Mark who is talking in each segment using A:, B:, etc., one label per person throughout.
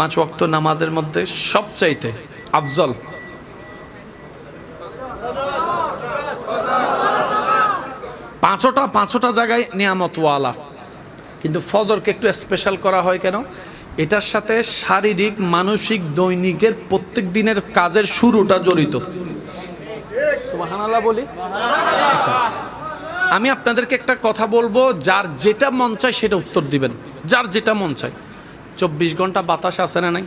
A: পাঁচ ওয়াক্ত নামাজের মধ্যে সবচাইতে আফজল। পাঁচটা পাঁচটা জায়গায় নিয়ামতওয়ালা। কিন্তু ফজরকে একটু স্পেশাল করা হয় কেন? এটার সাথে শারীরিক, মানসিক, দৈনিকের প্রত্যেক দিনের কাজের শুরুটা জড়িত। বলি? আচ্ছা। আমি আপনাদেরকে একটা কথা বলব, যার যেটা মন চায় সেটা উত্তর দিবেন। যার যেটা মন চায়। চব্বিশ ঘণ্টা বাতাস আছে না নাই?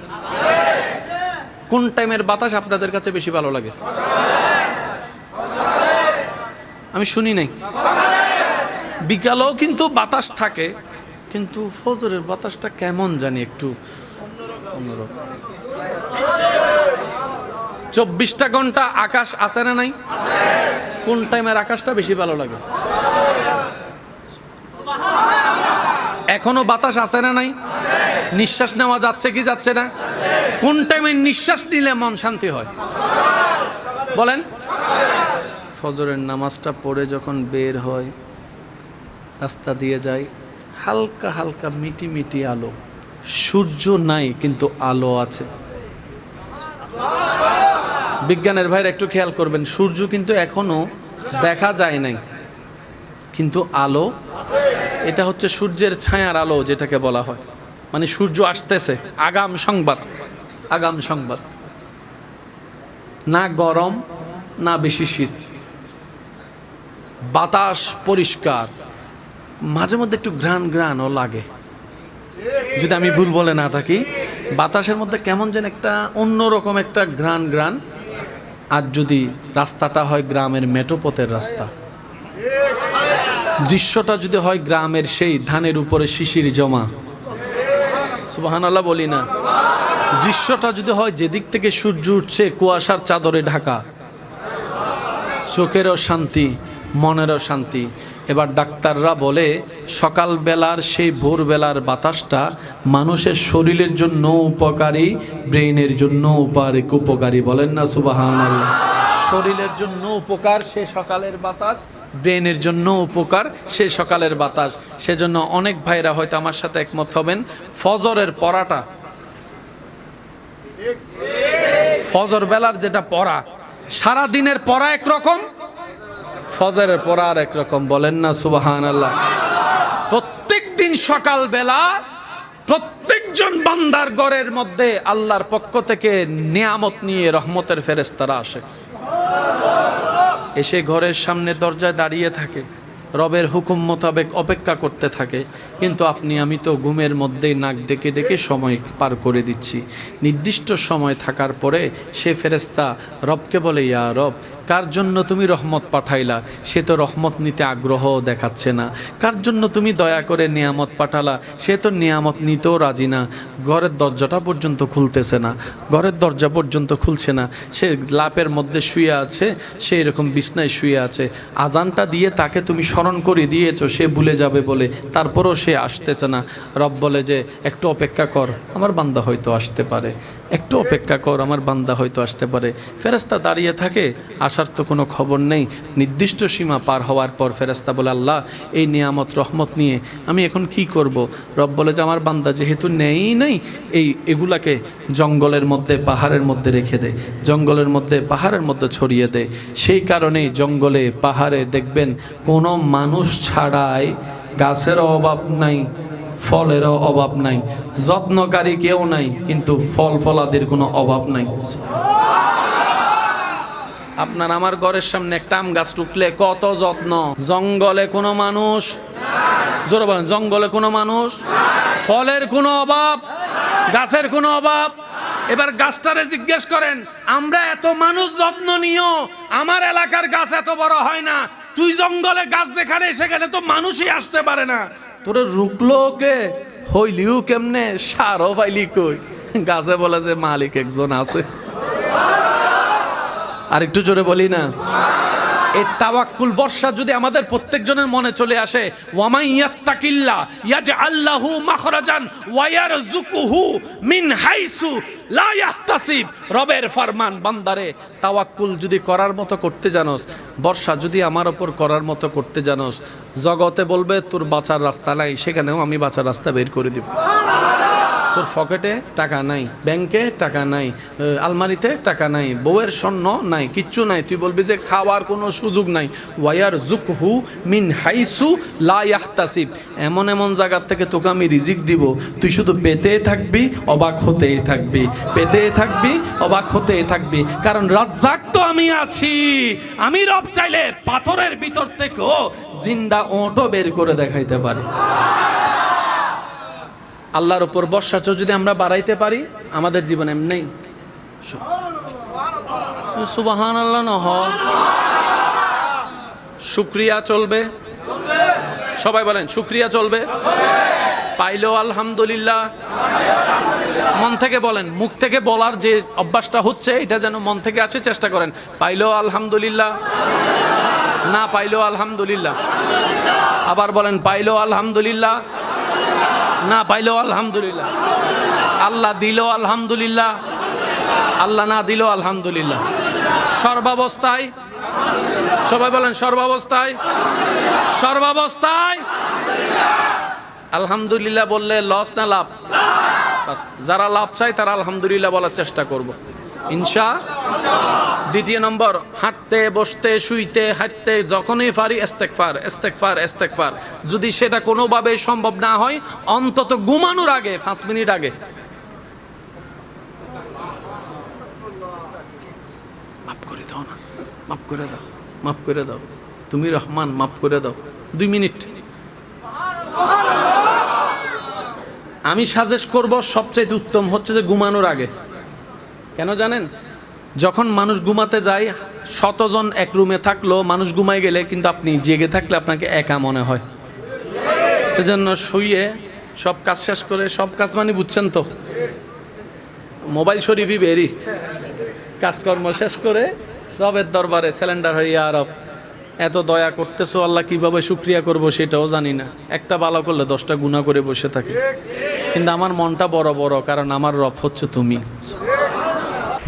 A: কোন টাইমের বাতাস আপনাদের কাছে বেশি ভালো লাগে? আমি শুনি নাই। বিকালেও কিন্তু বাতাস থাকে, কিন্তু ফজরের বাতাসটা কেমন জানি একটু চব্বিশটা ঘণ্টা আকাশ আছে না নাই? কোন টাইমের আকাশটা বেশি ভালো লাগে? এখনও বাতাস আছে না নাই? নিঃশ্বাস নেওয়া যাচ্ছে কি যাচ্ছে না? কোন টাইমে নিঃশ্বাস নিলে মন শান্তি হয়? বলেন। ফজরের নামাজটা পড়ে যখন বের হয়, রাস্তা দিয়ে যায় হালকা হালকা মিটি মিটি আলো। সূর্য নাই, কিন্তু আলো আছে। বিজ্ঞানের ভাইরা একটু খেয়াল করবেন, সূর্য কিন্তু এখনও দেখা যায় নাই, কিন্তু আলো এটা হচ্ছে সূর্যের ছায়ার আলো যেটাকে বলা হয়। মানে সূর্য আসতেছে, আগাম সংবাদ আগাম সংবাদ। না গরম, না বেশি শীত। বাতাস পরিষ্কার। মাঝে মধ্যে একটু গ্রান গ্রানও লাগে। যদি আমি ভুল বলে না থাকি, বাতাসের মধ্যে কেমন যেন একটা অন্যরকম একটা গ্রান গ্রান আর যদি রাস্তাটা হয় গ্রামের মেটোপথের রাস্তা। দৃশ্যটা যদি হয় গ্রামের সেই ধানের উপরে শিশির জমা। সুবাহান আল্লাহ বলি না। দৃশ্যটা যদি হয় যেদিক থেকে সূর্য উঠছে কুয়াশার চাদরে ঢাকা। চোখেরও শান্তি, মনেরও শান্তি। এবার ডাক্তাররা বলে, সকালবেলার সেই ভোরবেলার বাতাসটা মানুষের শরীরের জন্য উপকারী, ব্রেইনের জন্য উপকারী বলেন না সুবাহান আল্লাহ শরীরের জন্য উপকার, সে সকালের বাতাস। ব্রেনের জন্য উপকার, সে সকালের বাতাস। সেজন্য অনেক ভাইরা হয়তো আমার সাথে একমত হবেন, ফজরের পড়াটা। ফজর বেলার যেটা পড়া সারা দিনের পড়া একরকম, ফজরের পড়া আর একরকম। বলেন না সুবাহান আল্লাহ প্রত্যেক দিন সকালবেলা প্রত্যেকজন বান্দার গড়ের মধ্যে আল্লাহর পক্ষ থেকে নিয়ামত নিয়ে রহমতের ফেরেস্তারা আসে। এসে ঘরের সামনে দরজায় দাঁড়িয়ে থাকে। রবের হুকুম মোতাবেক অপেক্ষা করতে থাকে। কিন্তু আপনি, আমি তো ঘুমের মধ্যেই নাক ডেকে ডেকে সময় পার করে দিচ্ছি। নির্দিষ্ট সময় থাকার পরে সে ফেরেস্তা রবকে বলে, ইয়া রব কার জন্য তুমি রহমত পাঠাইলা? সে তো রহমত নিতে আগ্রহ দেখাচ্ছে না। কার জন্য তুমি দয়া করে নিয়ামত পাঠালা? সে তো নিয়ামত নিতেও রাজি না। ঘরের দরজাটা পর্যন্ত খুলতেছে না। ঘরের দরজা পর্যন্ত খুলছে না। সে লাপের মধ্যে শুয়ে আছে, সে এরকম বিছনায় শুয়ে আছে। আজানটা দিয়ে তাকে তুমি স্মরণ করে দিয়েছ, সে ভুলে যাবে বলে। তারপরও সে আসতেছে না। রব বলে যে, একটু অপেক্ষা কর। আমার বান্দা হয়তো আসতে পারে। একটু অপেক্ষা কর, আমার বান্দা হয়তো আসতে পারে। ফেরেস্তা দাঁড়িয়ে থাকে, আসার তো কোনো খবর নেই। নির্দিষ্ট সীমা পার হওয়ার পর ফেরেস্তা বলে, আল্লাহ, এই নিয়ামত, রহমত নিয়ে আমি এখন কি করব? রব বলে যে, আমার বান্দা যেহেতু নেই নেই, এই এগুলাকে জঙ্গলের মধ্যে, পাহাড়ের মধ্যে রেখে দে। জঙ্গলের মধ্যে, পাহাড়ের মধ্যে ছড়িয়ে দে। সেই কারণেই জঙ্গলে পাহাড়ে দেখবেন কোনো মানুষ ছাড়াই গাছের অভাব নাই। ফলেরও অভাব নাই। যত্নকারী কেউ নাই, কিন্তু ফল ফলাদের কোনো অভাব নাই। আপনার আমার ঘরের সামনে একটা আম গাছ টুকলে কত যত্ন। জঙ্গলে কোনো মানুষ। জোরে বলেন, জঙ্গলে কোনো মানুষ। ফলের কোনো অভাব, গাছের কোনো অভাব। এবার গাছটারে জিজ্ঞেস করেন, আমরা এত মানুষ যত্ন নিও, আমার এলাকার গাছ এত বড় হয় না। তুই জঙ্গলে গাছ যেখানে, সেখানে তো মানুষই আসতে পারে না। তোরে রুকলো কে? হইলিও কেমনে? সারও পাইলি কই? গাছে বলে যে মালিক একজন আছে। আর একটু জোরে বলি না? এই তাওয়াক্কুল বর্ষা যদি আমাদের প্রত্যেকজনের মনে চলে আসে ওয়ামাই ইয়াত্তাকিল্লা ইয়াজআল্লাহু মাখরাজান ওয়া ইয়ারযুকুহু মিন হাইসু লা ইয়াহতাসিব। রবের ফরমান, বান্দারে, তাওয়াক্কুল যদি করার মতো করতে জানোস, বর্ষা যদি আমার ওপর করার মতো করতে জানোস, জগতে বলবে তোর বাঁচার রাস্তা নাই, সেখানেও আমি বাঁচার রাস্তা বের করে দিব। তোর পকেটে টাকা নাই, ব্যাংকে টাকা নাই আলমারিতে টাকা নাই, বউয়ের স্বর্ণ নাই, কিচ্ছু নাই। তুই বলবি যে খাওয়ার কোনো সুযোগ নাই। ওয়ার জুক হু মিন হাইসু লা ইয়াহতাসিব। এমন এমন জায়গার থেকে তোকে আমি রিজিক দিব। তুই শুধু পেতেই থাকবি, অবাক হতেই থাকবি। পেতেই থাকবি, অবাক হতেই থাকবি। কারণ রাজ্জাক তো আমি আছি। আমি রব চাইলে পাথরের ভিতর থেকেও জিন্দা ওঁটো বের করে দেখাইতে পারি। আল্লাহর উপর বর্ষাচ যদি আমরা বাড়াইতে পারি, আমাদের জীবনে এমনি। সুবাহান আল্লাহ শুক্রিয়া চলবে। সবাই বলেন, শুক্রিয়া চলবে। পাইলো আলহামদুলিল্লাহ। মন থেকে বলেন, মুখ থেকে বলার যে অভ্যাসটা হচ্ছে, এটা যেন মন থেকে আসে, চেষ্টা করেন। পাইলো আলহামদুলিল্লাহ। না পাইলো আলহামদুলিল্লাহ। আবার বলেন পাইলো আলহামদুলিল্লাহ। না পাইলো আলহামদুলিল্লাহ। আল্লাহ দিল আলহামদুলিল্লাহ, আল্লাহ না দিল আলহামদুলিল্লাহ। সর্বাবস্থায়, সবাই বলেন সর্বাবস্থায় সর্বাবস্থায়। আলহামদুলিল্লাহ বললে লস না লাভ? যারা লাভ চায় তারা আলহামদুলিল্লাহ বলার চেষ্টা করব। ইনশা, দ্বিতীয় নম্বর, হাঁটতে, বসতে, শুইতে, হাঁটতে, যখনই পারি এস্তেকফার এস্তেকফার এস্তেকফার যদি সেটা কোনোভাবে সম্ভব না হয়, অন্তত ঘুমানোর আগে, পাঁচ মিনিট আগে। মাফ করে দাও না, মাফ করে দাও, মাফ করে দাও। তুমি রহমান, মাফ করে দাও। দুই মিনিট। আমি সাজেস্ট করব সবচেয়ে উত্তম হচ্ছে যে ঘুমানোর আগে। কেন জানেন? যখন মানুষ ঘুমাতে যায়, শতজন এক রুমে থাকল, মানুষ ঘুমায় গেলে কিন্তু আপনি জেগে থাকলে আপনাকে একা মনে হয়। সেজন্য শুয়ে সব কাজ শেষ করে, সব কাজ মানে বুঝছেন তো? মোবাইল শরীফই বেরি। কাজকর্ম শেষ করে রবের দরবারে সিলিন্ডার হইয়া রব, এত দয়া করতেছো, আল্লাহ কীভাবে শুক্রিয়া করব সেটাও জানি না। একটা ভালো করলে দশটা গুণা করে বসে থাকে। কিন্তু আমার মনটা বড় বড়, কারণ আমার রব হচ্ছে তুমি।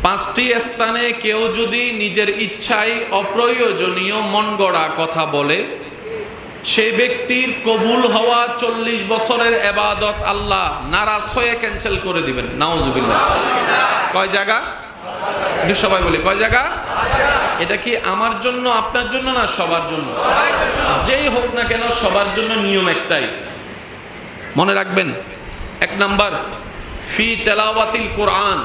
A: পাঁচটি স্থানে কেউ যদি নিজের ইচ্ছায় অপ্রয়োজনীয় মন গড়া কথা বলে, সেই ব্যক্তির কবুল হওয়া চল্লিশ বছরের এবাদত আল্লাহ নারাজ হয়ে ক্যান্সেল করে দিবেন। নাওজুবিল্লাহ কয় জায়গা? সবাই বলি, কয় জায়গা? এটা কি আমার জন্য, আপনার জন্য না সবার জন্য? যেই হোক না কেন, সবার জন্য নিয়ম একটাই। মনে রাখবেন, এক নাম্বার, ফি তেলাওয়াতিল কোরআন।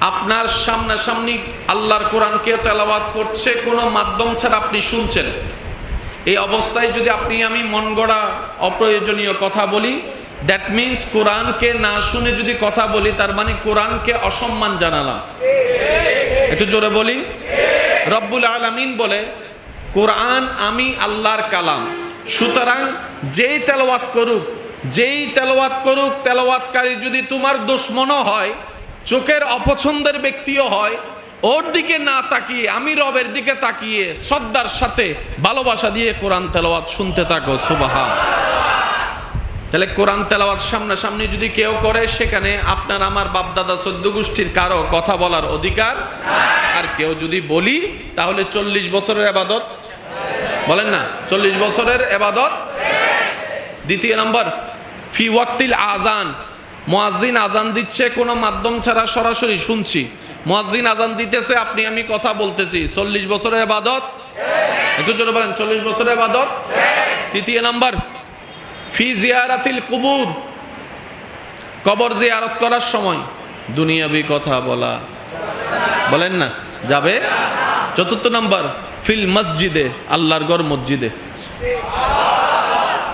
A: আপনার সামনাসামনি আল্লাহর কোরআনকে তেলাওয়াত করছে, কোনো মাধ্যম ছাড়া আপনি শুনছেন। এই অবস্থায় যদি আপনি, আমি মন গড়া অপ্রয়োজনীয় কথা বলি দ্যাট মিন্স কোরআনকে না শুনে যদি কথা বলি, তার মানে কোরআনকে অসম্মান জানালাম। একটু জোরে বলি। রব্বুল আলামিন বলে, কোরআন আমি আল্লাহর কালাম। সুতরাং যেই তেলাওয়াত করুক, যেই তেলাওয়াত করুক, তেলাওয়াতকারী যদি তোমার দুশ্মনও হয় চোখের অপছন্দের ব্যক্তিও হয়, ওর দিকে না তাকিয়ে, আমি রবের দিকে তাকিয়ে শ্রদ্ধার সাথে ভালোবাসা দিয়ে কোরআন তেলাওয়াত শুনতে থাকো সুবাহা তাহলে কোরআন তেলাওয়াত সামনাসামনি যদি কেউ করে, সেখানে আপনার আমার বাপদাদা সদ্য গোষ্ঠীর কারও কথা বলার অধিকার? আর কেউ যদি বলি, তাহলে চল্লিশ বছরের আবাদত? বলেন না, চল্লিশ বছরের এবাদত দ্বিতীয় নম্বর, ফি ওয়াক্তিল আজান মোয়াজ্জিন আজান দিচ্ছে কোনো মাধ্যম ছাড়া সরাসরি, শুনছি। মোয়াজ্জিন আজান দিতেছে, আপনি, আমি কথা বলতেছি। চল্লিশ বছরের এবাদত একটু জোরে বলেন, চল্লিশ বছরের এবাদত তৃতীয় নাম্বার, ফি জিয়ারাতিল কুবুর। কবর জিয়ারত করার সময়, দুনিয়াবি কথা বলা। বলেন না, যাবে? চতুর্থ নম্বর, ফিল মসজিদে, আল্লাহর গড় মসজিদে।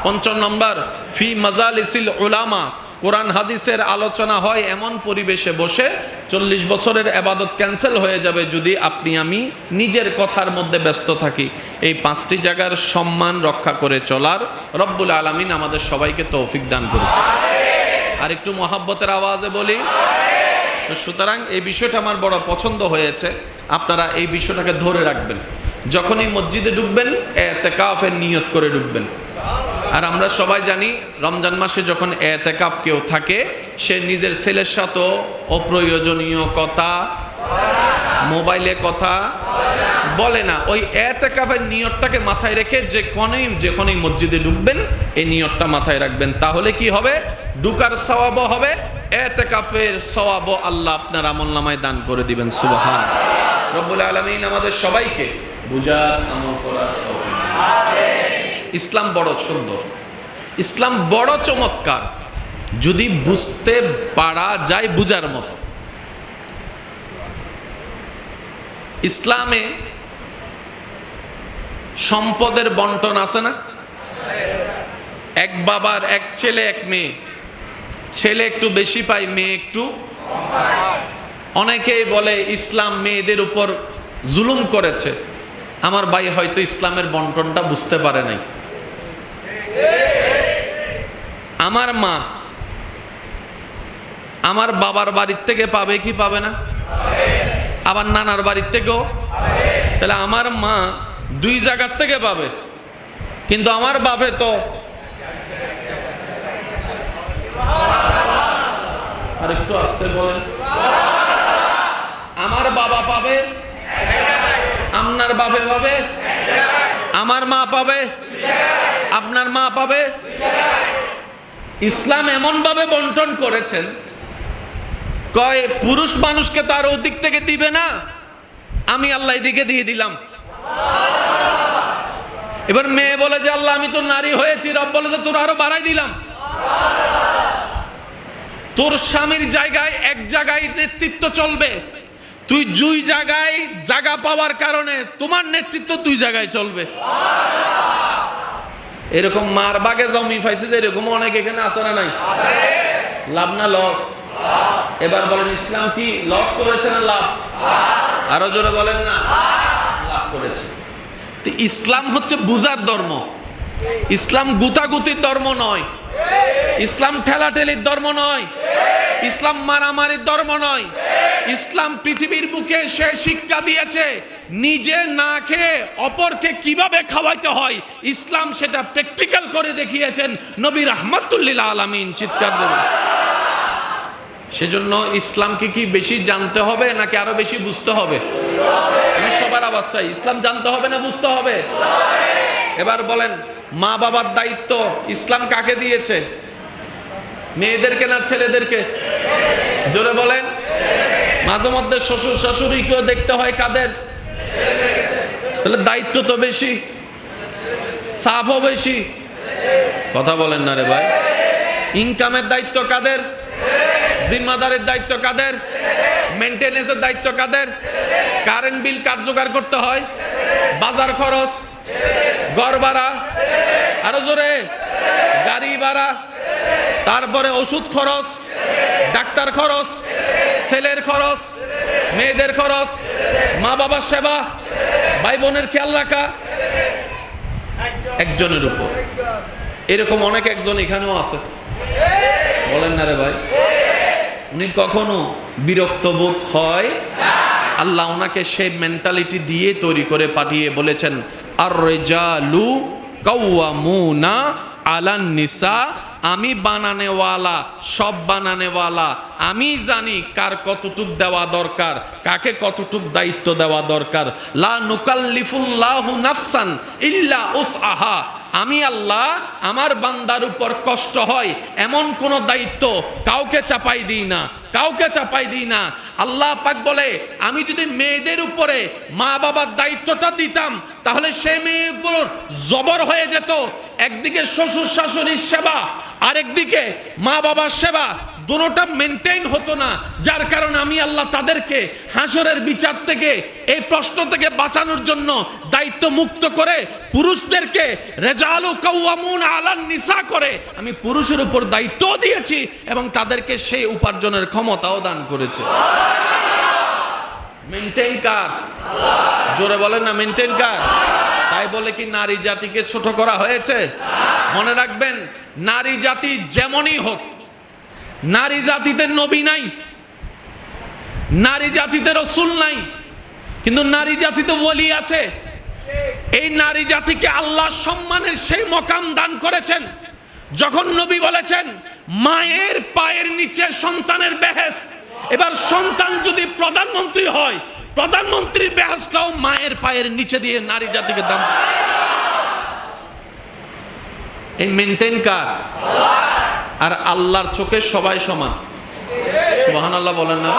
A: পঞ্চম নম্বর, ফি মাজালিসিল উলামা। কোরআন হাদিসের আলোচনা হয় এমন পরিবেশে বসে চল্লিশ বছরের আবাদত ক্যান্সেল হয়ে যাবে যদি আপনি আমি নিজের কথার মধ্যে ব্যস্ত থাকি। এই পাঁচটি জায়গার সম্মান রক্ষা করে চলার রব্বুল আলমিন আমাদের সবাইকে তৌফিক দান করুন আর একটু মহাব্বতের আওয়াজে বলি, তো সুতরাং এই বিষয়টা আমার বড় পছন্দ হয়েছে। আপনারা এই বিষয়টাকে ধরে রাখবেন। যখনই মসজিদে ঢুকবেন, এতেকাফের নিয়ত করে ঢুকবেন। আর আমরা সবাই জানি, রমজান মাসে যখন এতেকাপ কেউ থাকে, সে নিজের ছেলের সাথেও অপ্রয়োজনীয় কথা, মোবাইলে কথা বলে না। ওই এতেকাফের নিয়তটাকে মাথায় রেখে যে কনেই যেখানেই মসজিদে ঢুকবেন, এই নিয়তটা মাথায় রাখবেন। তাহলে কি হবে? ডুকার সওয়াবও হবে এতে কাফের সওয়াবও আল্লাহ আপনার আমল নামায় দান করে দিবেন, সুবহান। রব্বুল আলমিন আমাদের সবাইকে বুঝার আমল করার। ইসলাম বড় সুন্দর। ইসলাম বড় চমৎকার। যদি বুঝতে পারা যায় বুঝার মতো। ইসলামে সম্পদের বন্টন আছে না? এক বাবার এক ছেলে, এক মেয়ে। ছেলে একটু বেশি পায়, মেয়ে একটু অনেকেই বলে, ইসলাম মেয়েদের উপর জুলুম করেছে। আমার ভাই হয়তো ইসলামের বন্টনটা বুঝতে পারে নাই। আমার মা আমার বাবার বাড়ির থেকে পাবে কি পাবে না? আবার নানার বাড়ির থেকেও? তাহলে আমার মা দুই জায়গার থেকে পাবে। কিন্তু আমার বাপে তো আর একটু আসতে বলেন। আমার বাবা পাবে? আপনার বাপে পাবে? আমার মা পাবে? আপনার মা পাবে? ইসলাম এমন ভাবে বন্টন করেছেন, কয়, পুরুষ মানুষকে তো আর ওদিক থেকে দিবে না। আমি আল্লাহ এদিকে দিয়ে দিলাম। এবার মেয়ে বলে যে, আল্লাহ, আমি তো নারী হয়েছি। রব বলে যে, তোর আরও বাড়াই দিলাম। তোর স্বামীর জায়গায় এক জায়গায় নেতৃত্ব চলবে। তুই দুই জায়গায় জায়গা পাওয়ার কারণে তোমার নেতৃত্ব দুই জায়গায় চলবে। এরকম মার বাগে জমি পাইছে যে এরকম অনেক এখানে আছে না নাই? লাভ না লস এবার বলেন, ইসলাম কি লস করেছে না লাভ? আরও জোরে বলেন না। লাভ করেছে। ইসলাম হচ্ছে বুজার ধর্ম। ইসলাম গুতাগুতির ধর্ম নয়। ইসলাম ঠেলাঠেলির ধর্ম নয়। ইসলাম মারামারির ধর্ম নয়। ইসলাম পৃথিবীর বুকে সে শিক্ষা দিয়েছে, নিজে না খেয়ে অপরকে কীভাবে খাওয়াইতে হয়? ইসলাম সেটা প্র্যাকটিক্যাল করে দেখিয়েছেন নবী রহমতুল্লিল আলমিন, চিৎকার দেবেন। সেজন্য ইসলামকে কি বেশি জানতে হবে নাকি আরও বেশি বুঝতে হবে? আমি সবার আওয়াজ চাই, ইসলাম জানতে হবে না বুঝতে হবে? এবার বলেন মা বাবার দায়িত্ব ইসলাম কাকে দিয়েছে? মেয়েদেরকে না ছেলেদেরকে? জোরে বলেন। মাঝে মধ্যে শ্বশুর শাশুড়িকেও দেখতে হয় কাদের? তাহলে দায়িত্ব তো বেশি, সাফও বেশি। কথা বলেন না রে ভাই। ইনকামের দায়িত্ব কাদের? জিম্মাদারের দায়িত্ব কাদের? মেনটেনেন্সের দায়িত্ব কাদের? কারেন্ট বিল কার জোগাড় করতে হয়? বাজার খরচ? ঘর ভাড়া আরও জোরে গাড়ি ভাড়া তারপরে ওষুধ খরচ, ডাক্তার খরচ, ছেলের খরচ, মেয়েদের খরচ মা বাবার সেবা ভাই বোনের খেয়াল রাখা, একজনের উপর। এরকম অনেক একজন এখানেও আছে। বলেন না রে ভাই। উনি কখনো বিরক্ত বোধ হয়? আল্লাহ ওনাকে সেই মেন্টালিটি দিয়ে তৈরি করে পাঠিয়ে বলেছেন আর রেজালু কাউয়ামুনা আলান নিসা আমি বানানেওয়ালা, সব বানানেওয়ালা। আমি জানি কার কতটুক দেওয়া দরকার, কাকে কতটুক দায়িত্ব দেওয়া দরকার। লা নুকাল্লিফুল্লাহু নাফসান ইল্লা উসআহা। আমি আল্লাহ আমার বান্দার উপর কষ্ট হয়, এমন কোন দায়িত্ব কাউকে চাপাই দিই না, কাউকে চাপাই দিই না। আল্লাহ পাক বলে, আমি যদি মেয়েদের উপরে মা বাবার দায়িত্বটা দিতাম, তাহলে সে মেয়ের উপর জবর হয়ে যেত। একদিকে শ্বশুর শাশুড়ির সেবা, আরেকদিকে মা বাবার সেবা দুটোটা মেনটেন হতো না। যার কারণে আমি আল্লাহ তাদেরকে হাসরের বিচার থেকে, এই প্রশ্ন থেকে বাঁচানোর জন্য দায়িত্ব মুক্ত করে পুরুষদেরকে রেজালু কাউয়ামুন আলান নিসা করে আমি পুরুষের উপর দায়িত্ব দিয়েছি এবং তাদেরকে সেই উপার্জনের ক্ষমতাও দান করেছে। মেনটেন কার? জোরে বলেন না মেনটেন কার? তাই বলে কি নারী জাতিকে ছোট করা হয়েছে? মনে রাখবেন, নারী জাতি যেমনই হোক নারী জাতিতে নবী নাই। নারী জাতিতে রসুল নাই। কিন্তু নারী জাতিতে ওলি আছে। এই নারী জাতিকে আল্লাহ সম্মানের সেই মকাম দান করেছেন, যখন নবী বলেছেন, মায়ের পায়ের নিচে সন্তানের বেহেস এবার সন্তান যদি প্রধানমন্ত্রী হয়, প্রধানমন্ত্রীর বেহেসটাও মায়ের পায়ের নিচে দিয়ে নারী জাতিকে দাম এই মেনটেন কার? আর আল্লাহর চোখে সবাই সমান। সুবাহান আল্লাহ বলেন না।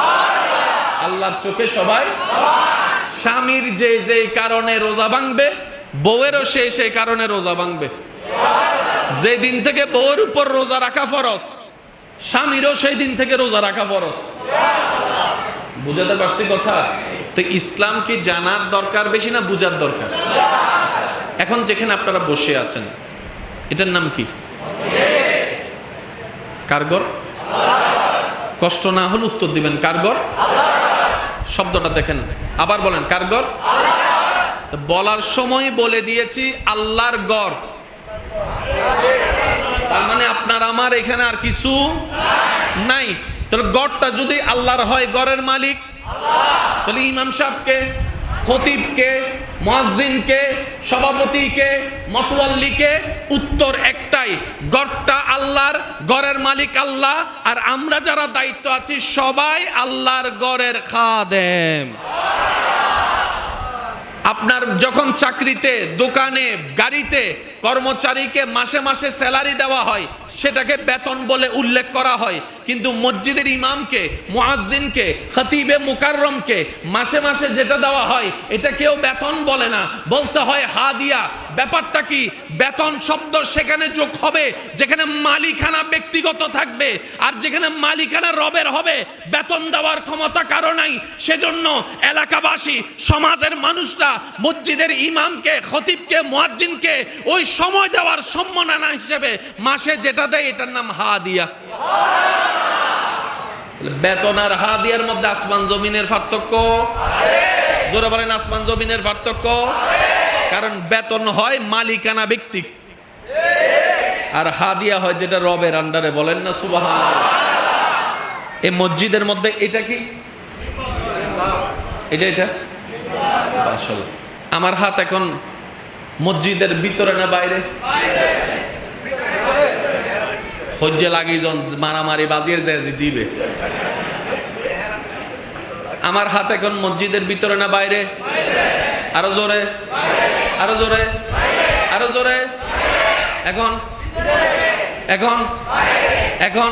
A: আল্লাহর চোখে সবাই স্বামীর যে যে কারণে রোজা ভাঙবে, বউয়েরও সে সেই কারণে রোজা ভাঙবে। যে দিন থেকে বউয়ের উপর রোজা রাখা ফরস স্বামীরও সেই দিন থেকে রোজা রাখা ফরস বুঝাতে পারছি কথা? তো ইসলাম কি জানার দরকার বেশি না বুঝার দরকার? এখন যেখানে আপনারা বসে আছেন, এটার নাম কি? কারগর? কষ্ট না হলে উত্তর দিবেন, কারগর? শব্দটা দেখেন। আবার বলেন, কারগর? বলার সময় বলে দিয়েছি, আল্লাহর গড়। তার মানে আপনার, আমার এখানে আর কিছু নাই। তাহলে গড়টা যদি আল্লাহর হয়, গড়ের মালিক? তাহলে ইমাম সাহেবকে, খতিবকে, মুয়াজ্জিনকে, সভাপতিকে মতোয়াল্লিকে উত্তর একটাই, গড়টা আল্লাহর গড়ের মালিক আল্লাহ, আর আমরা যারা দায়িত্ব আছি সবাই আল্লাহর গড়ের খাদেম। আপনার যখন চাকরিতে, দোকানে, গাড়িতে কর্মচারীকে মাসে মাসে স্যালারি দেওয়া হয়, সেটাকে বেতন বলে উল্লেখ করা হয়। কিন্তু মসজিদের ইমামকে, মুয়াজ্জিনকে, খতিবে মুকাররমকে মাসে মাসে যেটা দেওয়া হয়, এটা কেউ বেতন বলে না। বলতে হয় হাদিয়া ব্যাপারটা কি? বেতন শব্দ সেখানে যোগ হবে, যেখানে মালিকানা ব্যক্তিগত থাকবে, আর যেখানে মালিকানা রবের হবে, বেতন দেওয়ার ক্ষমতা কারও নাই। সেজন্য এলাকাবাসী, সমাজের মানুষরা মসজিদের ইমামকে, খতিবকে, মুয়াজ্জিনকে, ওই সময় দেওয়ার সম্মাননা হিসেবে মাসে যেটা দেয় এটার নাম হাদিয়া। বেতন আর হাদিয়ার মধ্যে আসমান জমিনের পার্থক্য। জোরে বলেন আসমান জমিনের পার্থক্য। কারণ বেতন হয় মালিকানা ব্যক্তি। আর হাদিয়া হয় যেটা রবের আন্ডারে বলেন না সুবাহান এই মসজিদের মধ্যে এটা কি? এটা এটা? আমার হাত এখন মসজিদের ভিতরে না বাইরে? হজ্জে লাগি জন মারামারি বাজিয়ে যে দিবে। আমার হাত এখন মসজিদের ভিতরে না বাইরে? আরও জোরে। আরও জোরে। আরও জোরে। এখন? এখন? এখন?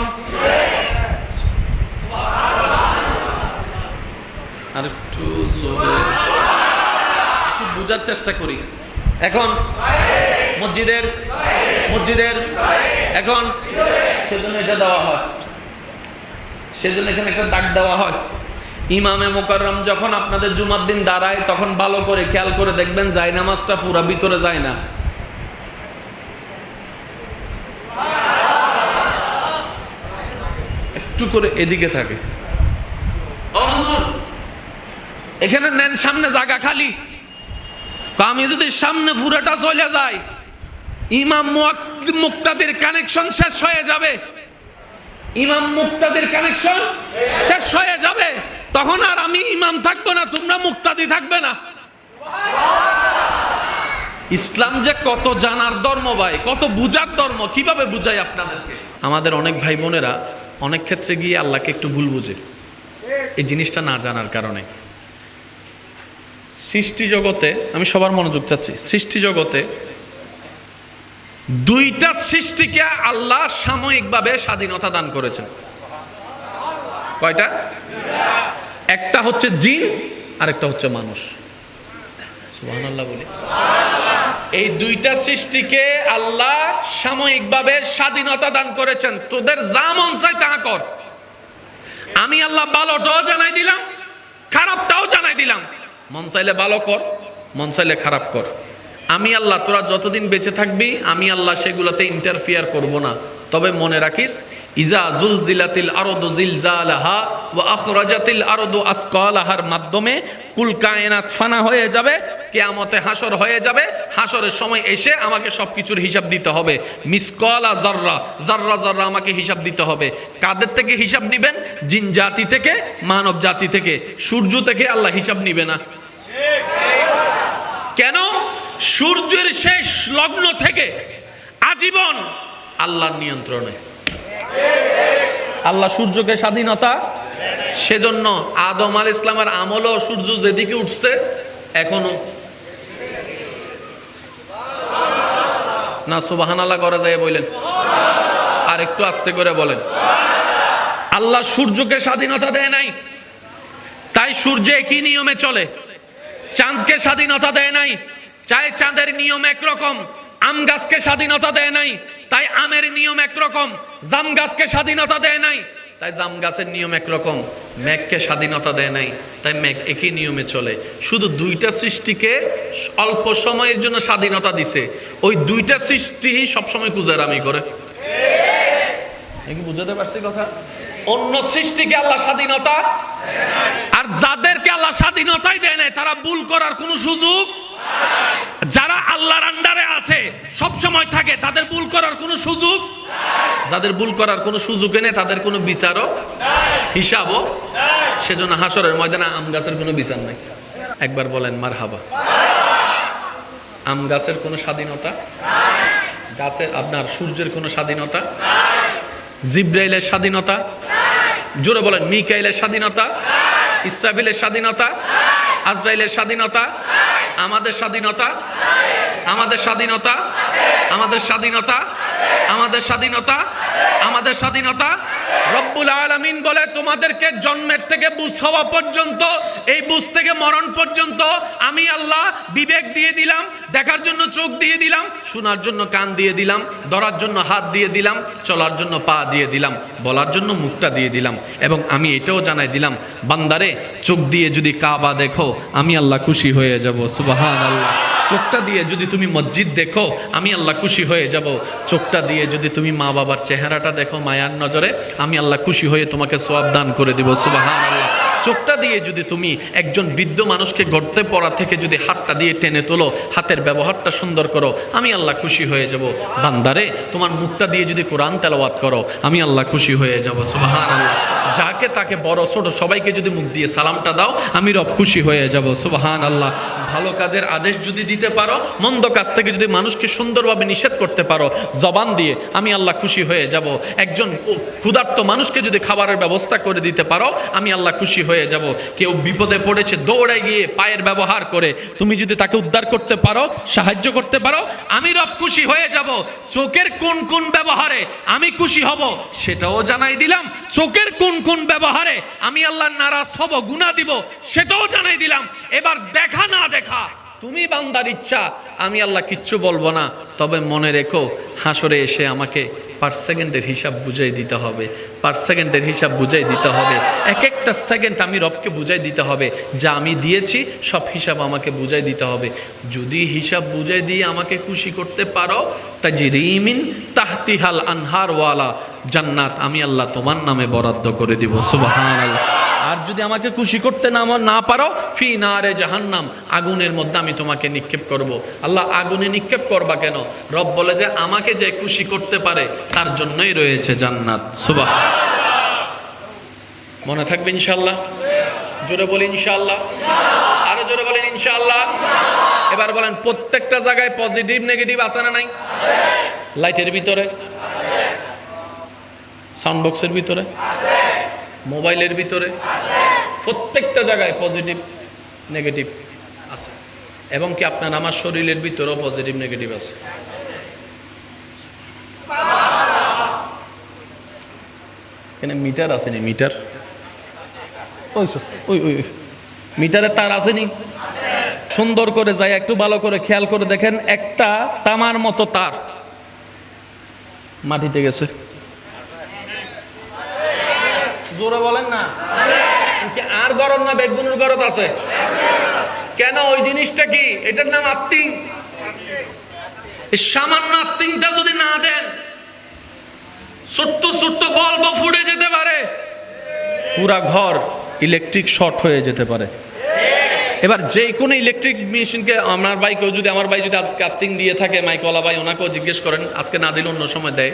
A: আর একটু জোরে। একটু বোঝার চেষ্টা করি। এখন মসজিদের মসজিদের, এখন সেজন্য এটা দেওয়া হয়। সেজন্য এখানে একটা দাগ দেওয়া হয়। ইমামে মোকাররম যখন আপনাদের জুমার দিন দাঁড়ায়, তখন ভালো করে খেয়াল করে দেখবেন যায় নামাজটা পুরা ভিতরে যায় না। একটু করে এদিকে থাকে। এখানে নেন সামনে জায়গা খালি। আমি যদি সামনে পুরাটা চলে যাই, ইমাম মুক্তাদির কানেকশন শেষ হয়ে যাবে। ইমাম মুক্তাদির কানেকশন শেষ হয়ে যাবে। তখন আর আমি ইমাম থাকব না, তোমরা মুক্তাদি থাকবে না। ইসলাম যে কত জানার ধর্ম ভাই, কত বুঝার ধর্ম, কীভাবে বুঝাই আপনাদেরকে? আমাদের অনেক ভাই বোনেরা অনেক ক্ষেত্রে গিয়ে আল্লাহকে একটু ভুল বুঝে। এই জিনিসটা না জানার কারণে। সৃষ্টি জগতে, আমি সবার মনোযোগ চাচ্ছি, সৃষ্টি জগতে দুইটা সৃষ্টিকে আল্লাহ সাময়িকভাবে স্বাধীনতা দান করেছেন। কয়টা? একটা হচ্ছে জিন আর একটা হচ্ছে মানুষ। বলি। এই দুইটা সৃষ্টিকে আল্লাহ সাময়িকভাবে স্বাধীনতা দান করেছেন। তোদের যা মন চাই তা কর। আমি আল্লাহ ভালোটাও জানাই দিলাম, খারাপটাও জানাই দিলাম। মন চাইলে ভালো কর, মন চাইলে খারাপ কর। আমি আল্লাহ, তোরা যতদিন বেঁচে থাকবি, আমি আল্লাহ সেগুলোতে ইন্টারফিয়ার করব না। তবে মনে রাখিস, ইজা জুলজিলাতিল আরদু জিলজালাহা ওয়া আখরাজাতিল আরদু আসকালাহার মাধ্যমে কুল কায়নাত ফানা হয়ে যাবে, কেয়ামতে হাসর হয়ে যাবে হাসরের সময় এসে আমাকে সব কিছুর হিসাব দিতে হবে। মিসকলা জাররা জাররা জাররা আমাকে হিসাব দিতে হবে। কাদের থেকে হিসাব নিবেন? জিন জাতি থেকে, মানব জাতি থেকে। সূর্য থেকে আল্লাহ হিসাব নিবে না। কেন? সূর্যের শেষ লগ্ন থেকে আজীবন আল্লাহর নিয়ন্ত্রণে। আল্লাহ সূর্যকে স্বাধীনতা, সেজন্য আদম আল ইসলামের আমলও সূর্য যেদিকে উঠছে, এখনও। না সুবাহান আল্লাহ করা যায় বললেন আর একটু আস্তে করে বলেন। আল্লাহ সূর্যকে স্বাধীনতা দেয় নাই, তাই সূর্য একই নিয়মে চলে। চাঁদকে স্বাধীনতা দেয় নাই, চাই চাঁদের নিয়ম একরকম। আম গাছকে স্বাধীনতা দেয় নাই, তাই আমের নিয়ম একরকম। জাম গাছকে স্বাধীনতা দেয় নাই, তাই জাম গাছের নিয়ম একরকম। মেঘকে স্বাধীনতা দেয় নাই, তাই মেঘ একই নিয়মে চলে। শুধু দুইটা সৃষ্টিকে অল্প সময়ের জন্য স্বাধীনতা দিছে। ওই দুইটা সৃষ্টি সবসময় কুজারামি করে। বুঝাতে পারছি কথা? অন্য সৃষ্টিকে আল্লাহ স্বাধীনতা আর যাদেরকে আল্লাহ স্বাধীনতাই দেয় নাই, তারা ভুল করার কোনো সুযোগ যারা আল্লাহর আন্ডারে আছে, সব সময় থাকে, তাদের ভুল করার কোনো সুযোগ? যাদের ভুল করার কোনো সুযোগ নেই তাদের কোনো বিচারও? হিসাবও? সেজন্য হাসরের ময়দানে আম গাছের কোনো বিচার নাই। একবার বলেন মার হাবা আম গাছের কোনো স্বাধীনতা? গাছের, আপনার সূর্যের কোনো স্বাধীনতা? জিব্রাইলের স্বাধীনতা? জোরে বলেন, মিকাইলের স্বাধীনতা? ইসরাফিলের স্বাধীনতা? আজরাইলের স্বাধীনতা? আমাদের স্বাধীনতা? আমাদের স্বাধীনতা? আমাদের স্বাধীনতা? আমাদের স্বাধীনতা? আমাদের স্বাধীনতা? রব্বুল আলামিন বলে, তোমাদেরকে জন্মের থেকে বুঝ হওয়া পর্যন্ত, এই বুঝ থেকে মরণ পর্যন্ত আমি আল্লাহ বিবেক দিয়ে দিলাম, দেখার জন্য চোখ দিয়ে দিলাম, শোনার জন্য কান দিয়ে দিলাম, ধরার জন্য হাত দিয়ে দিলাম, চলার জন্য পা দিয়ে দিলাম, বলার জন্য মুখটা দিয়ে দিলাম এবং আমি এটাও জানাই দিলাম, বান্দারে, চোখ দিয়ে যদি কাবা দেখো, আমি আল্লাহ খুশি হয়ে যাব সুবাহান আল্লাহ চোখটা দিয়ে যদি তুমি মসজিদ দেখো, আমি আল্লাহ খুশি হয়ে যাব। চোখটা দিয়ে যদি তুমি মা বাবার চেহারাটা দেখো মায়ার নজরে, আমি আল্লাহ খুশি হয়ে তোমাকে সোয়াব দান করে দিব। সুবাহান আল্লাহ চোখটা দিয়ে যদি তুমি একজন বৃদ্ধ মানুষকে গড়তে পড়া থেকে যদি হাতটা দিয়ে টেনে তোলো, হাতের ব্যবহারটা সুন্দর করো, আমি আল্লাহ খুশি হয়ে যাব। বান্দারে, তোমার মুখটা দিয়ে যদি কোরআন তেলাওয়াত করো, আমি আল্লাহ খুশি হয়ে যাব। সুবাহান আল্লাহ যাকে তাকে বড় ছোট সবাইকে যদি মুখ দিয়ে সালামটা দাও, আমি রব খুশি হয়ে যাব। সুবাহান আল্লাহ ভালো কাজের আদেশ যদি দিতে পারো, মন্দ কাজ থেকে যদি মানুষকে সুন্দরভাবে নিষেধ করতে পারো, জবান দিয়ে আমি আল্লাহ খুশি হয়ে যাব। একজন ক্ষুধার্ত মানুষকে যদি খাবারের ব্যবস্থা করে দিতে পারো, আমি আল্লাহ খুশি হয়ে যাব। কেউ বিপদে পড়েছে, দৌড়ে গিয়ে পায়ের ব্যবহার করে, তুমি যদি তাকে উদ্ধার করতে পারো, সাহায্য করতে পারো, আমি রব খুশি হয়ে যাব। চোখের কোন কোন ব্যবহারে আমি খুশি হব, সেটাও জানাই দিলাম। চোখের কোন কোন ব্যবহারে আমি আল্লাহ নারাজ হব গুণা দিব, সেটাও জানাই দিলাম। এবার দেখা না দেখা তুমি বান্দার ইচ্ছা, আমি আল্লাহ কিচ্ছু বলব না। তবে মনে রেখো, হাসরে এসে আমাকে পার সেকেন্ডের হিসাব বুঝাই দিতে হবে। পার সেকেন্ডের হিসাব বুঝাই দিতে হবে। এক একটা সেকেন্ড আমি রবকে বুঝাই দিতে হবে। যা আমি দিয়েছি, সব হিসাব আমাকে বুঝাই দিতে হবে। যদি হিসাব বুঝাই দিয়ে আমাকে খুশি করতে পারো তাজিরিমিন তাহতিহাল আনহার ওয়ালা, জান্নাত আমি আল্লাহ তোমার নামে বরাদ্দ করে দিব। সুবাহান আল্লাহ আর যদি আমাকে খুশি করতে না না পারো, ফি না রে জাহান্নাম, আগুনের মধ্যে আমি তোমাকে নিক্ষেপ করব। আল্লাহ আগুনে নিক্ষেপ করবা কেন? রব বলে যে, আমাকে যে খুশি করতে পারে, তার জন্যই রয়েছে জান্নাত। সুবাহ মনে থাকবে ইনশাল্লাহ জোরে বলি ইনশাল্লাহ আরও জোরে বলেন ইনশাল্লাহ এবার বলেন, প্রত্যেকটা জায়গায় পজিটিভ নেগেটিভ আছে না নাই? লাইটের ভিতরে? সাউন্ড বক্সের ভিতরে? মোবাইলের ভিতরে প্রত্যেকটা জায়গায় পজিটিভ নেগেটিভ আছে। এবং কি আপনার আমার শরীরের ভিতরেও পজিটিভ নেগেটিভ আছে। এখানে মিটার আসেনি মিটার ওই ওই ওই। মিটারের তার আসেনি। সুন্দর করে যায়, একটু ভালো করে খেয়াল করে দেখেন, একটা তামার মতো তার মাটিতে গেছে। জোরে বলেন না। আর গরম না বেগুনের গরত আছে? কেন ওই জিনিসটা কি? এটার নাম আত্মিং সামান্য আত্মিংটা যদি না দেন, ছোট্ট ছোট্ট গল্প ফুটে যেতে পারে। পুরা ঘর ইলেকট্রিক শর্ট হয়ে যেতে পারে। এবার যে কোনো ইলেকট্রিক মেশিনকে আমার বাইকেও যদি, আমার ভাই যদি আজকে আর্থিং দিয়ে থাকে, মাইকওয়ালা ভাই, ওনাকেও জিজ্ঞেস করেন, আজকে না দিলে অন্য সময় দেয়।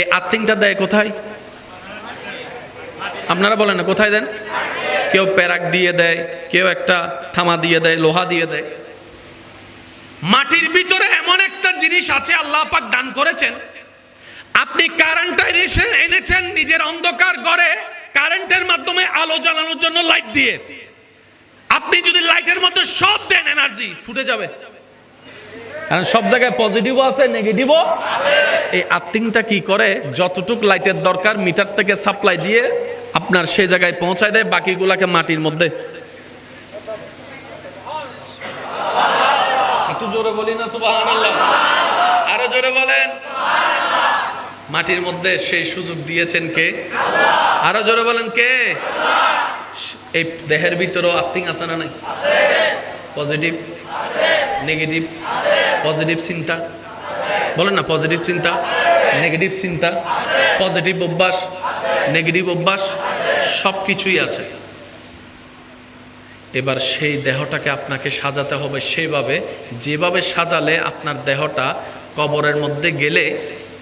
A: এই আর্থিংটা দেয় কোথায়? আপনারা বলেন না, কোথায় দেন? কেউ প্যারাক দিয়ে দেয়, কেউ একটা থামা দিয়ে দেয়, লোহা দিয়ে দেয়। মাটির ভিতরে এমন একটা জিনিস আছে, আল্লাহ পাক দান করেছেন। আপনি কারেন্টটা এসে এনেছেন নিজের অন্ধকার ঘরে কারেন্টের মাধ্যমে আলো জ্বালানোর জন্য লাইট দিয়ে। আপনি যদি লাইটের মধ্যে সব দেন এনার্জি ফুটে যাবে। কারণ সব জায়গায় পজিটিভও আছে নেগেটিভও এই আর্থিংটা কি করে? যতটুক লাইটের দরকার মিটার থেকে সাপ্লাই দিয়ে আপনার সে জায়গায় পৌঁছায় দেয়, বাকিগুলাকে মাটির মধ্যে। একটু জোরে বলি না আরও জোরে বলেন। মাটির মধ্যে সেই সুযোগ দিয়েছেন কে? আরও জোরে বলেন কে? এই দেহের ভিতরেও আর্থিং আছে না নাই? পজিটিভ নেগেটিভ পজিটিভ চিন্তা? বলেন না পজিটিভ চিন্তা? নেগেটিভ চিন্তা? পজিটিভ অভ্যাস? নেগেটিভ অভ্যাস? সব কিছুই আছে। এবার সেই দেহটাকে আপনাকে সাজাতে হবে সেইভাবে যেভাবে সাজালে আপনার দেহটা কবরের মধ্যে গেলে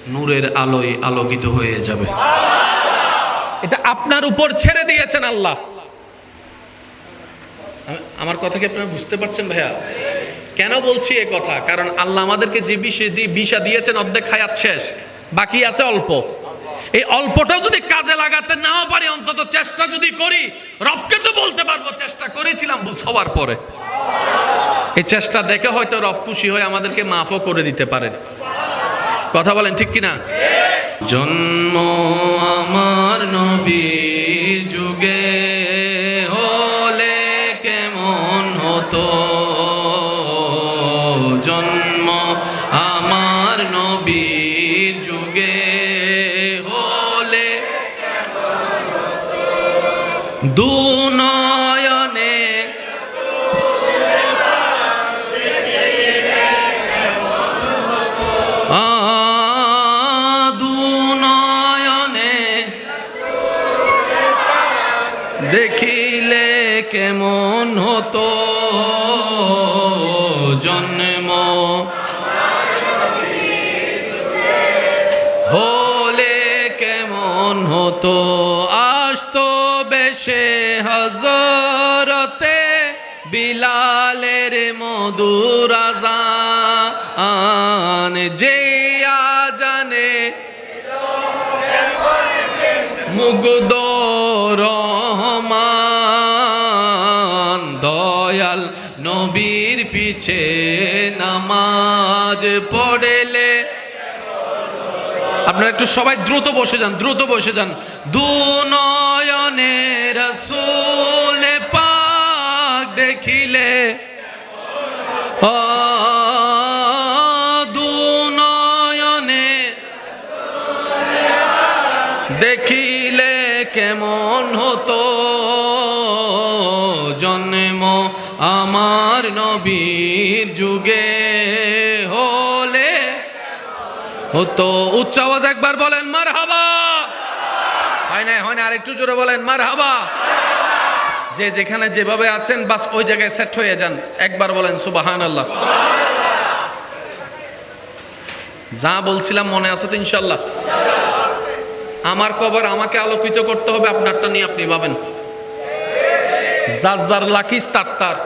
A: নূরের আলোয় আলোকিত হয়ে যাবে। এটা আপনার উপর ছেড়ে দিয়েছেন আল্লাহ। আমি- আমার কথা কি আপনারা বুঝতে পারছেন ভাইয়া? কেন বলছি এ কথা? কারণ আল্লাহ আমাদেরকে যে বিষে দিয়ে বিষা দিয়েছেন, অর্ধেক খায়াত শেষ। বাকি আছে অল্প। এই অল্পটাও যদি কাজে লাগাতে নাও পারি, অন্তত চেষ্টা যদি করি, রবকে তো বলতে পারব, চেষ্টা করেছিলাম বুঝ হওয়ার পরে। এই চেষ্টা দেখে হয়তো রব খুশি হয়ে আমাদেরকে মাফও করে দিতে পারেন কথা বলেন ঠিক কিনা? জন্ম আমার নবীর কেমন হতো? জন্ম হলে কেমন হতো? আসতো বেশে হজরতে বিলালের মধুর আজান। যে আজানে মুগ্ধ পড়েলে। আপনারা একটু সবাই দ্রুত বসে যান, দ্রুত বসে যান। দু নয়নে রসুল পাক দেখিলে, ও হতো উচ্চ আওয়াজ একবার বলেন মার হাবা হয় না হয় না আর একটু জোরে বলেন মার হাবা যে যেখানে যেভাবে আছেন, বাস ওই জায়গায় সেট হয়ে যান। একবার বলেন সুবাহান আল্লাহ যা বলছিলাম মনে আছে তো ইনশাল্লাহ আমার কবর আমাকে আলোকিত করতে হবে, আপনারটা নিয়ে আপনি ভাবেন। যার যার লাকিস তার তার।